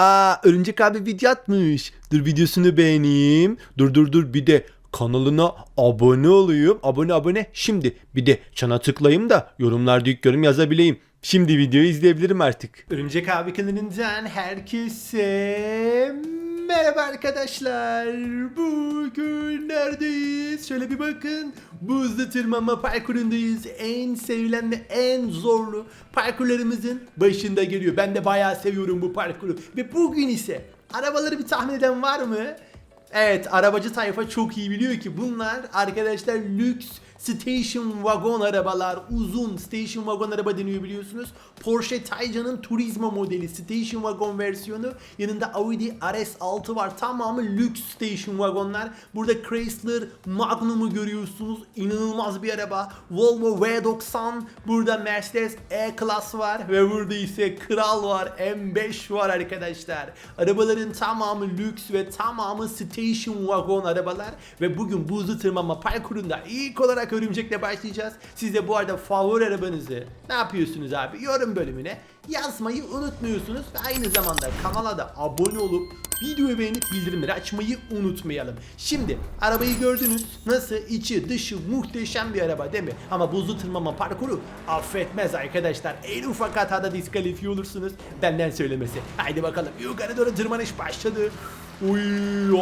Aa Örümcek abi video atmış. Dur videosunu beğeneyim. Dur dur dur bir de kanalına abone olayım. Abone abone. Şimdi bir de çana tıklayayım da yorumlarda ilk yorum yazabileyim. Şimdi videoyu izleyebilirim artık. Örümcek abi kanalından herkese merhaba arkadaşlar. Bugün neredeyiz? Şöyle bir bakın. Buzlu tırmanma parkurundayız. En sevilen ve en zorlu parkurlarımızın başında geliyor. Ben de bayağı seviyorum bu parkuru. Ve bugün ise arabaları bir tahmin eden var mı? Evet arabacı tayfa çok iyi biliyor ki bunlar arkadaşlar lüks station wagon arabalar uzun station wagon araba deniyor biliyorsunuz. Porsche Taycan'ın Turismo modeli station wagon versiyonu yanında Audi RS6 var tamamı lüks station wagonlar. Burada Chrysler Magnum'u görüyorsunuz inanılmaz bir araba. Volvo V90 burada Mercedes E-Class var ve burada ise Kral var M5 var arkadaşlar. Arabaların tamamı lüks ve tamamı station wagon arabalar ve bugün buzlu tırmanma parkurunda ilk olarak örümcekle başlayacağız. Siz de bu arada favori arabanızı ne yapıyorsunuz abi? Yorum bölümüne yazmayı unutmuyorsunuz ve aynı zamanda kanala da abone olup videoyu beğenip bildirimleri açmayı unutmayalım. Şimdi arabayı gördünüz. Nasıl? içi dışı muhteşem bir araba değil mi? Ama buzlu tırmanma parkuru affetmez arkadaşlar. En ufak hatada diskalifiye olursunuz. Benden söylemesi. Haydi bakalım yukarı doğru tırmanış başladı. Uy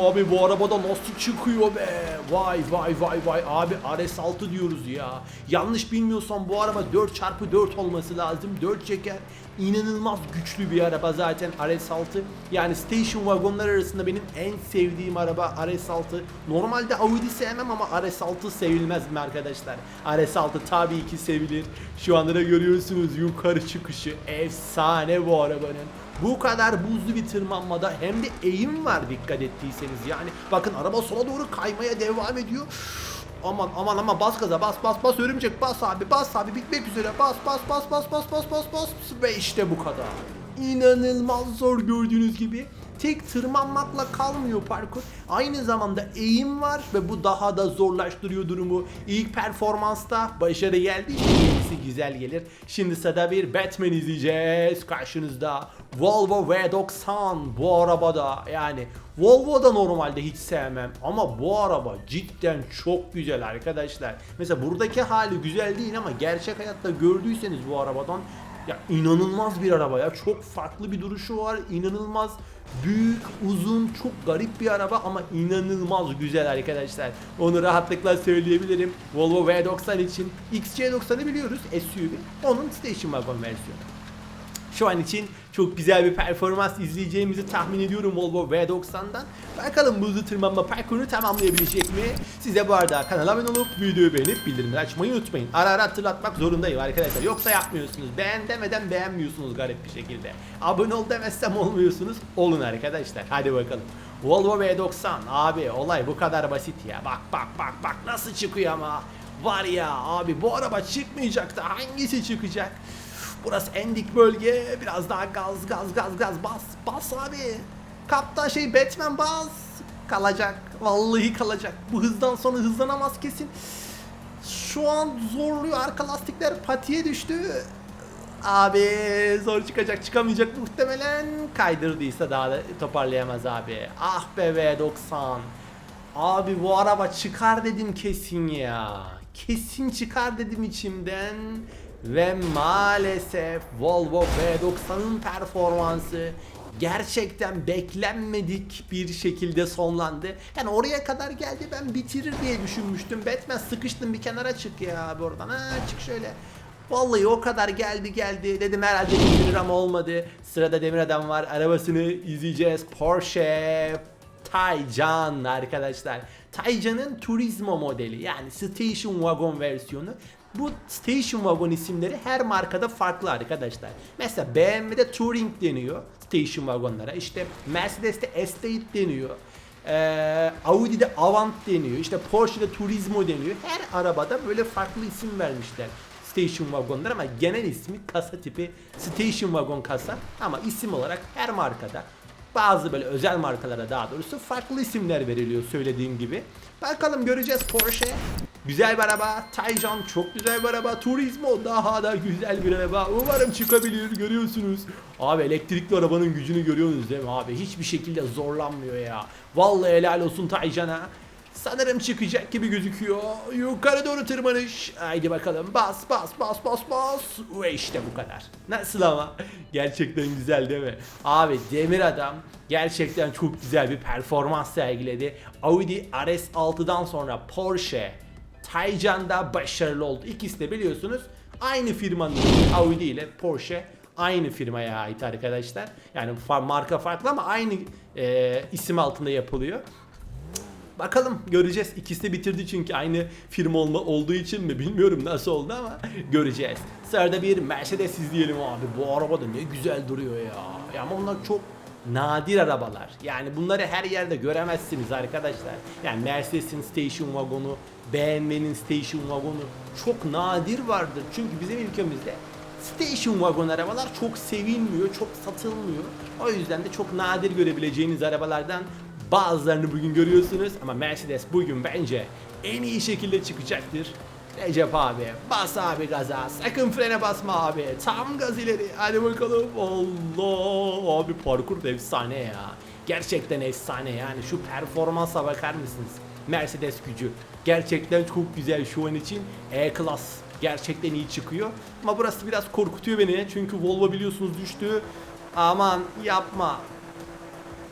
abi bu arabada nasıl çıkıyor be? Vay vay vay vay abi RS6 diyoruz ya. Yanlış bilmiyorsam bu araba 4x4 olması lazım. 4 çeker. İnanılmaz güçlü bir araba zaten RS6. Yani station wagonlar arasında benim en sevdiğim araba RS6. Normalde Audi sevmem ama RS6 sevilmez mi arkadaşlar? RS6 tabii ki sevilir. Şu anda da görüyorsunuz yukarı çıkışı efsane bu arabanın. Bu kadar buzlu bir tırmanmada hem de eğim var dikkat ettiyseniz yani. Bakın araba sola doğru kaymaya devam ediyor. Aman aman aman bas gaza bas bas bas örümcek bas abi bas abi bitmek üzere bas bas bas bas bas bas bas bas ve işte bu kadar. İnanılmaz zor gördüğünüz gibi. Tek tırmanmakla kalmıyor parkur. Aynı zamanda eğim var ve bu daha da zorlaştırıyor durumu. İlk performansta başarı geldi. Gerisi güzel gelir. Şimdi sırada bir Batman izleyeceğiz. Karşınızda Volvo V90 bu arabada yani Volvo da normalde hiç sevmem ama bu araba cidden çok güzel arkadaşlar. Mesela buradaki hali güzel değil ama gerçek hayatta gördüyseniz bu arabadan ya inanılmaz bir araba ya. Çok farklı bir duruşu var. İnanılmaz büyük, uzun, çok garip bir araba ama inanılmaz güzel arkadaşlar. Onu rahatlıkla söyleyebilirim. Volvo V90 için XC90'ı biliyoruz SUV. Onun station wagon versiyonu. Şu an için çok güzel bir performans izleyeceğimizi tahmin ediyorum Volvo V90'dan. Bakalım buzlu tırmanma parkurunu tamamlayabilecek mi? Size bu arada kanala abone olup videoyu beğenip bildirimleri açmayı unutmayın. Ara ara hatırlatmak zorundayım arkadaşlar. Yoksa yapmıyorsunuz. Beğen demeden beğenmiyorsunuz garip bir şekilde. Abone ol demezsem olmuyorsunuz. Olun arkadaşlar. Hadi bakalım. Volvo V90 abi olay bu kadar basit ya. Bak bak bak bak nasıl çıkıyor ama. Var ya abi bu araba çıkmayacak da hangisi çıkacak? Burası en dik bölge. Biraz daha gaz gaz gaz gaz bas bas abi. Kaptan şey Batman bas. Kalacak. Vallahi kalacak. Bu hızdan sonra hızlanamaz kesin. Şu an zorluyor. Arka lastikler patiye düştü. Abi zor çıkacak çıkamayacak muhtemelen kaydırdıysa daha da toparlayamaz abi. Ah be V90. Abi bu araba çıkar dedim kesin ya. Kesin çıkar dedim içimden. Ve maalesef Volvo V90'ın performansı gerçekten beklenmedik bir şekilde sonlandı. Yani oraya kadar geldi ben bitirir diye düşünmüştüm. Batman sıkıştın bir kenara çık ya abi oradan. Ha çık şöyle. Vallahi o kadar geldi geldi. Dedim herhalde bitirir ama olmadı. Sırada Demir Adam var. Arabasını izleyeceğiz. Porsche Taycan arkadaşlar. Taycan'ın Turismo modeli yani Station Wagon versiyonu. Bu Station Wagon isimleri her markada farklı arkadaşlar. Mesela BMW'de Touring deniyor Station Wagon'lara. İşte Mercedes'te Estate deniyor. Ee, Audi'de Avant deniyor. İşte Porsche'de Turismo deniyor. Her arabada böyle farklı isim vermişler. Station Wagon'lar ama genel ismi kasa tipi Station Wagon kasa ama isim olarak her markada Bazı böyle özel markalara daha doğrusu farklı isimler veriliyor söylediğim gibi. Bakalım göreceğiz Porsche. Güzel bir araba. Taycan çok güzel bir araba. Turismo daha da güzel bir araba. Umarım çıkabilir görüyorsunuz. Abi elektrikli arabanın gücünü görüyorsunuz değil mi abi? Hiçbir şekilde zorlanmıyor ya. Vallahi helal olsun Taycan'a. Sanırım çıkacak gibi gözüküyor. Yukarı doğru tırmanış. Haydi bakalım. Bas bas bas bas bas. Ve işte bu kadar. Nasıl ama? Gerçekten güzel değil mi? Abi demir adam gerçekten çok güzel bir performans sergiledi. Audi RS6'dan sonra Porsche Taycan'da başarılı oldu. İkisi de biliyorsunuz aynı firmanın Audi ile Porsche aynı firmaya ait arkadaşlar. Yani marka farklı ama aynı e, isim altında yapılıyor. Bakalım göreceğiz. İkisi de bitirdi çünkü aynı firma olma olduğu için mi bilmiyorum nasıl oldu ama göreceğiz. Sırada bir Mercedes izleyelim abi. Bu araba da ne güzel duruyor ya. Ya ama bunlar çok nadir arabalar. Yani bunları her yerde göremezsiniz arkadaşlar. Yani Mercedes'in station wagonu, BMW'nin station wagonu çok nadir vardır. Çünkü bizim ülkemizde Station wagon arabalar çok sevilmiyor, çok satılmıyor. O yüzden de çok nadir görebileceğiniz arabalardan bazılarını bugün görüyorsunuz ama Mercedes bugün bence en iyi şekilde çıkacaktır. Recep abi bas abi gaza sakın frene basma abi. Tam gaz ileri hadi bakalım. Allah abi parkur da efsane ya. Gerçekten efsane yani. Şu performansa bakar mısınız? Mercedes gücü gerçekten çok güzel şu an için. E-Class gerçekten iyi çıkıyor. Ama burası biraz korkutuyor beni. Çünkü Volvo biliyorsunuz düştü. Aman yapma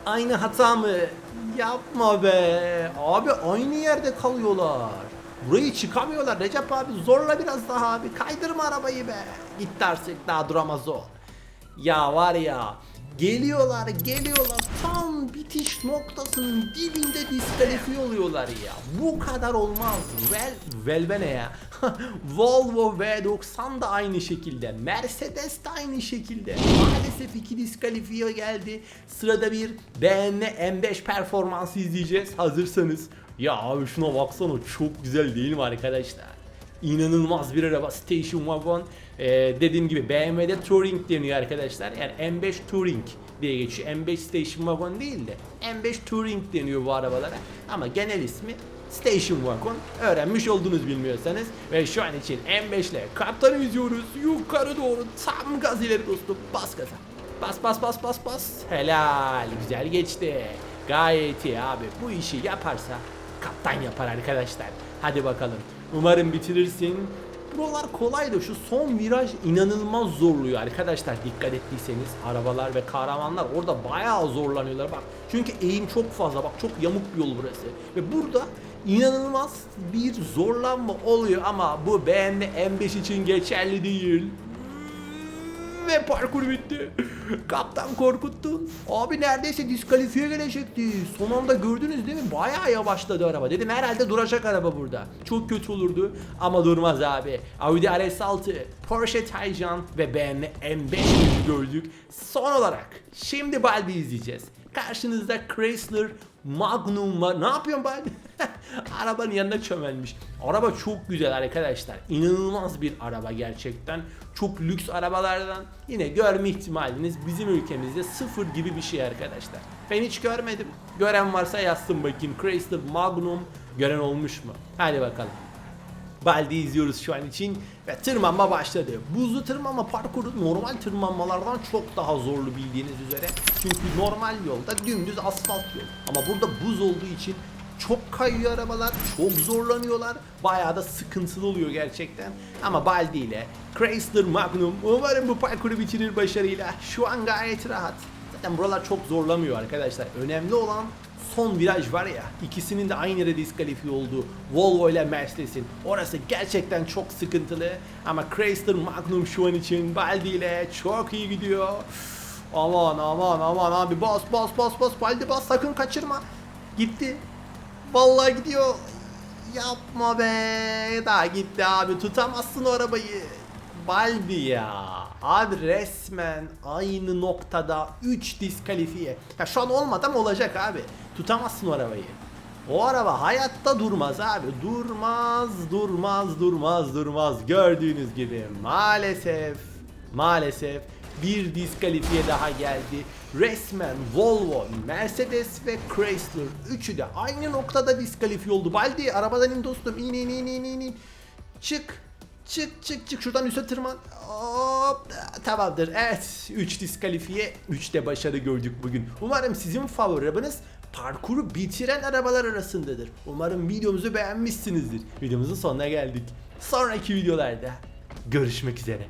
Aynı hata mı? Yapma be. Abi aynı yerde kalıyorlar. Burayı çıkamıyorlar Recep abi. Zorla biraz daha abi. Kaydırma arabayı be. Gitti artık daha duramaz o. Ya var ya. Geliyorlar geliyorlar tam bitiş noktasının dibinde diskalifiye oluyorlar ya. Bu kadar olmaz. Vel, Velve ne ya? Volvo V90 da aynı şekilde. Mercedes de aynı şekilde. Maalesef iki diskalifiye geldi. Sırada bir BMW M5 performansı izleyeceğiz. Hazırsanız. Ya abi şuna baksana çok güzel değil mi arkadaşlar? İnanılmaz bir araba Station Wagon. Ee, dediğim gibi BMW'de Touring deniyor arkadaşlar. Yani M5 Touring diye geçiyor. M5 Station Wagon değil de M5 Touring deniyor bu arabalara. Ama genel ismi Station Wagon. Öğrenmiş oldunuz bilmiyorsanız. Ve şu an için M5 ile kaptanı izliyoruz. Yukarı doğru tam gaz ileri dostum. Bas gaza. Bas bas bas bas bas. Helal. Güzel geçti. Gayet iyi abi. Bu işi yaparsa kaptan yapar arkadaşlar. Hadi bakalım. Umarım bitirirsin. Buralar kolay da şu son viraj inanılmaz zorluyor arkadaşlar dikkat ettiyseniz arabalar ve kahramanlar orada bayağı zorlanıyorlar bak çünkü eğim çok fazla bak çok yamuk bir yol burası ve burada inanılmaz bir zorlanma oluyor ama bu BMW M5 için geçerli değil ve parkur bitti. Kaptan korkuttun. Abi neredeyse diskalifiye gelecekti. Son anda gördünüz değil mi? Bayağı yavaşladı araba. Dedim herhalde duracak araba burada. Çok kötü olurdu ama durmaz abi. Audi RS6, Porsche Taycan ve BMW M5 gördük. Son olarak şimdi Balbi izleyeceğiz. Karşınızda Chrysler Magnum var. Ne yapıyorsun Balbi? Arabanın yanında çömelmiş. Araba çok güzel arkadaşlar. İnanılmaz bir araba gerçekten. Çok lüks arabalardan yine görme ihtimaliniz bizim ülkemizde sıfır gibi bir şey arkadaşlar. Ben hiç görmedim. Gören varsa yazsın bakayım. Chrysler Magnum gören olmuş mu? Hadi bakalım. Baldi izliyoruz şu an için ve tırmanma başladı. Buzlu tırmanma parkuru normal tırmanmalardan çok daha zorlu bildiğiniz üzere. Çünkü normal yolda dümdüz asfalt yol. Ama burada buz olduğu için çok kayıyor arabalar, çok zorlanıyorlar. Bayağı da sıkıntılı oluyor gerçekten. Ama Baldi ile Chrysler Magnum umarım bu parkuru bitirir başarıyla. Şu an gayet rahat. Zaten buralar çok zorlamıyor arkadaşlar. Önemli olan son viraj var ya ikisinin de aynı yere diskalifiye olduğu Volvo ile Mercedes'in. Orası gerçekten çok sıkıntılı. Ama Chrysler Magnum şu an için Baldi ile çok iyi gidiyor. Aman aman aman abi bas bas bas bas Baldi bas sakın kaçırma. Gitti. Vallahi gidiyor. Yapma be. Daha gitti abi tutamazsın o arabayı. Balbi ya. Abi resmen aynı noktada 3 diskalifiye. Ya şu an olmadı ama olacak abi. Tutamazsın o arabayı. O araba hayatta durmaz abi. Durmaz, durmaz, durmaz, durmaz. Gördüğünüz gibi maalesef, maalesef bir diskalifiye daha geldi. Resmen Volvo, Mercedes ve Chrysler üçü de aynı noktada diskalifiye oldu. Baldi arabadan in dostum in in in in in in. Çık. Çık çık çık şuradan üste tırman. Hop tamamdır. Evet 3 diskalifiye 3 de başarı gördük bugün. Umarım sizin favori arabanız parkuru bitiren arabalar arasındadır. Umarım videomuzu beğenmişsinizdir. Videomuzun sonuna geldik. Sonraki videolarda görüşmek üzere.